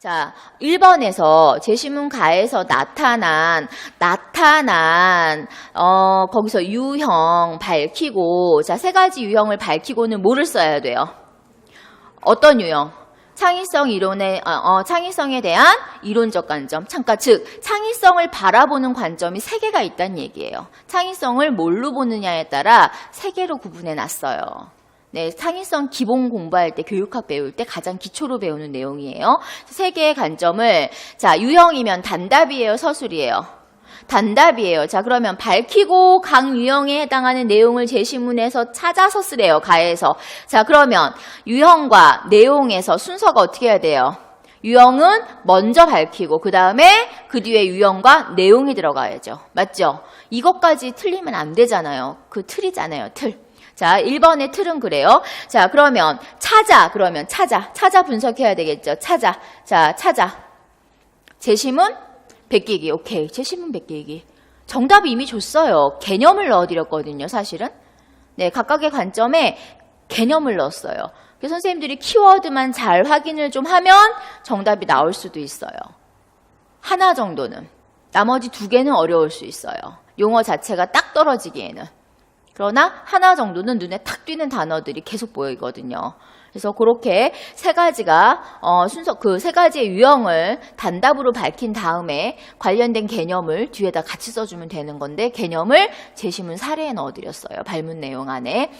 자, 1번에서 제시문 가에서 나타난, 나타난, 어, 거기서 유형 밝히고, 자, 세 가지 유형을 밝히고는 뭐를 써야 돼요? 어떤 유형? 창의성 이론의, 어, 어, 창의성에 대한 이론적 관점. 잠깐, 즉, 창의성을 바라보는 관점이 세 개가 있다는 얘기예요. 창의성을 뭘로 보느냐에 따라 세 개로 구분해 놨어요. 네, 창의성 기본 공부할 때 교육학 배울 때 가장 기초로 배우는 내용이에요. 세 개의 관점을 자 유형이면 단답이에요, 서술이에요. 단답이에요. 자 그러면 밝히고 각 유형에 해당하는 내용을 제시문에서 찾아서 쓰래요. 가에서. 자 그러면 유형과 내용에서 순서가 어떻게 해야 돼요? 유형은 먼저 밝히고 그 다음에 그 뒤에 유형과 내용이 들어가야죠. 맞죠? 이것까지 틀리면 안 되잖아요. 그 틀이잖아요. 틀. 자, 1번의 틀은 그래요. 자, 그러면 찾아. 그러면 찾아. 찾아 분석해야 되겠죠. 찾아. 자, 찾아. 제시문 베끼기. 오케이. 제시문 베끼기. 정답 이미 줬어요. 개념을 넣어드렸거든요, 사실은. 네, 각각의 관점에 개념을 넣었어요. 그래서 선생님들이 키워드만 잘 확인을 좀 하면 정답이 나올 수도 있어요. 하나 정도는. 나머지 두 개는 어려울 수 있어요. 용어 자체가 딱 떨어지기에는. 그러나 하나 정도는 눈에 탁 띄는 단어들이 계속 보이거든요. 그래서 그렇게 세 가지가 어, 순서 그 세 가지의 유형을 단답으로 밝힌 다음에 관련된 개념을 뒤에다 같이 써주면 되는 건데 개념을 제시문 사례에 넣어드렸어요. 발문 내용 안에